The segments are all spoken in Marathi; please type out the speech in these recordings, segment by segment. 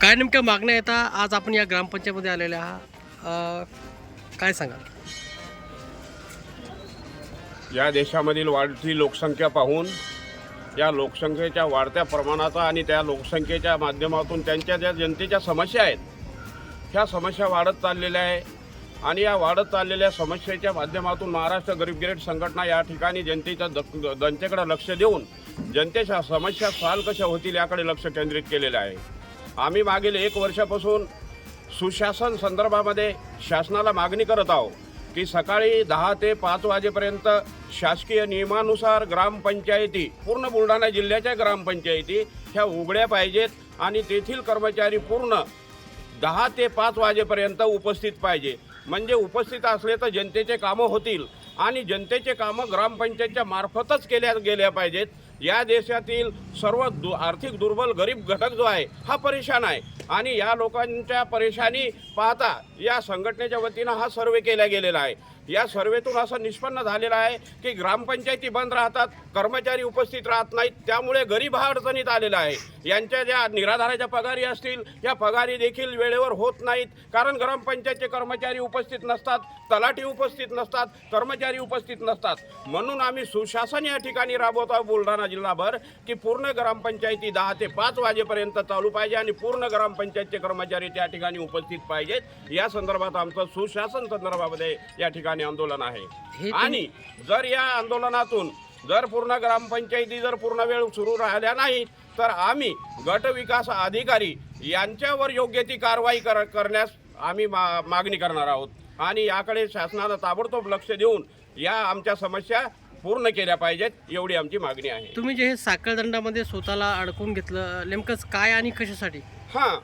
काय नेमक्या मागण्या येतात आज आपण या ग्रामपंचायतमध्ये आलेल्या आहात. काय सांगाल? या देशामधील वाढती लोकसंख्या पाहून या लोकसंख्येच्या वाढत्या प्रमाणाचा आणि त्या लोकसंख्येच्या माध्यमातून त्यांच्या ज्या जनतेच्या समस्या आहेत ह्या समस्या वाढत चाललेल्या आहे. आणि या वाढत चाललेल्या समस्येच्या माध्यमातून महाराष्ट्र गरीब गिरेट संघटना या ठिकाणी जनतेच्या जनतेकडे लक्ष देऊन जनतेच्या समस्या साल कशा होतील याकडे लक्ष केंद्रित केलेलं आहे. आम्ही मागील एक वर्षापासून सुशासन संदर्भामध्ये शासनाला मागणी करत आहोत. की सकाळी दहा ते पाच वाजेपर्यंत शासकीय नियमानुसार ग्रामपंचायती पूर्ण बुलढाणा जिल्ह्याच्या ग्रामपंचायती ह्या उघड्या पाहिजेत आणि तेथील कर्मचारी पूर्ण दहा ते पाच वाजेपर्यंत उपस्थित पाहिजे. म्हणजे उपस्थित असले तर जनतेचे कामं होतील आणि जनतेचे कामं ग्रामपंचायतच्या मार्फतच केल्या गेल्या पाहिजेत. या देशातील सर्व दु आर्थिक दुर्बल गरीब घटक जो आहे हा परेशान आहे. आणि या लोकांच्या परेशानी पाहता या संघटनेच्या वतीनं हा सर्वे केला गेलेला आहे. या सर्वेतून असं निष्पन्न झालेलं आहे की ग्रामपंचायती बंद राहतात कर्मचारी उपस्थित राहत नाहीत त्यामुळे गरीब हा अडचणीत आलेला आहे. यांच्या ज्या निराधाराच्या पगारी असतील या पगारी देखील वेळेवर होत नाहीत कारण ग्रामपंचायतचे कर्मचारी उपस्थित नसतात तलाठी उपस्थित नसतात कर्मचारी उपस्थित नसतात. म्हणून आम्ही सुशासन या ठिकाणी राबवत आहोत बुलढाणा जिल्हाभर की पूर्ण ग्रामपंचायती दहा ते पाच वाजेपर्यंत चालू पाहिजे आणि पूर्ण ग्रामपंचायतचे कर्मचारी त्या ठिकाणी उपस्थित पाहिजेत. या संदर्भात आमचं सुशासन संदर्भामध्ये या ठिकाणी आंदोलन हे आहे आणि जर या आंदोलनातून जर पूर्ण ग्रामपंचायती जर पूर्ण वेळ सुरू राहिल्या नाही तर आम्ही गट विकास अधिकारी यांच्यावर योग्य ती कारवाई कर करण्यास आम्ही मा मागणी करणार आहोत. आणि याकडे शासनानं ताबडतोब लक्ष देऊन या आमच्या समस्या पूर्ण केल्या पाहिजेत एवढी आमची मागणी आहे. तुम्ही जे हे साखळदंडामध्ये स्वतःला अडकून घेतलं नेमकंच काय आणि कशासाठी? हां.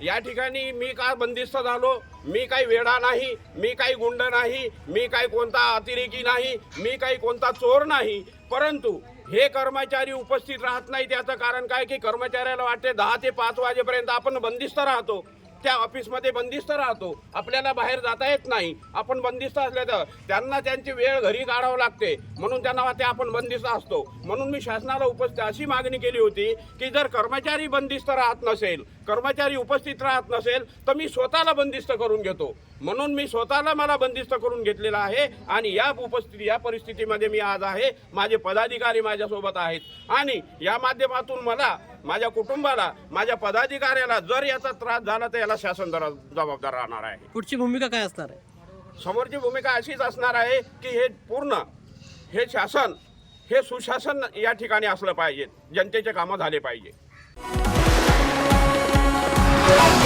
या ठिकाणी मी का बंदिस्त झालो? मी काही वेडा नाही मी काही गुंड नाही मी काही कोणता अतिरेकी नाही मी काही कोणता चोर नाही. परंतु हे कर्मचारी उपस्थित राहत नाही त्याचं कारण काय की कर्मचाऱ्याला वाटते दहा ते पाच वाजेपर्यंत आपण बंदिस्त राहतो. त्या ऑफिसमध्ये बंदिस्त राहतो. आपल्याला बाहेर जाता येत नाही. आपण बंदिस्त असल्या तर त्यांना त्यांची वेळ घरी काढावं लागते. म्हणून त्यांना वाटते आपण बंदिस्त असतो. म्हणून मी शासनाला उपस्थित अशी मागणी केली होती की जर कर्मचारी बंदिस्त राहत नसेल कर्मचारी उपस्थित राहत नसेल तर मी स्वतःला बंदिस्त करून घेतो. म्हणून मी स्वतःला मला बंदिस्त करून घेतलेला आहे आणि या उपस्थिती या परिस्थितीमध्ये मी आज आहे. माझे पदाधिकारी माझ्यासोबत आहेत. आणि या माध्यमातून मला माझ्या कुटुंबाला माझ्या पदाधिकाऱ्याला जर याचा त्रास झाला तर याला शासन जबाबदार राहणार आहे. पुढची भूमिका काय असणार आहे? समोरची भूमिका अशीच असणार आहे की हे पूर्ण हे शासन हे सुशासन या ठिकाणी असलं पाहिजे. जनतेचे कामं झाले पाहिजे. Thank you.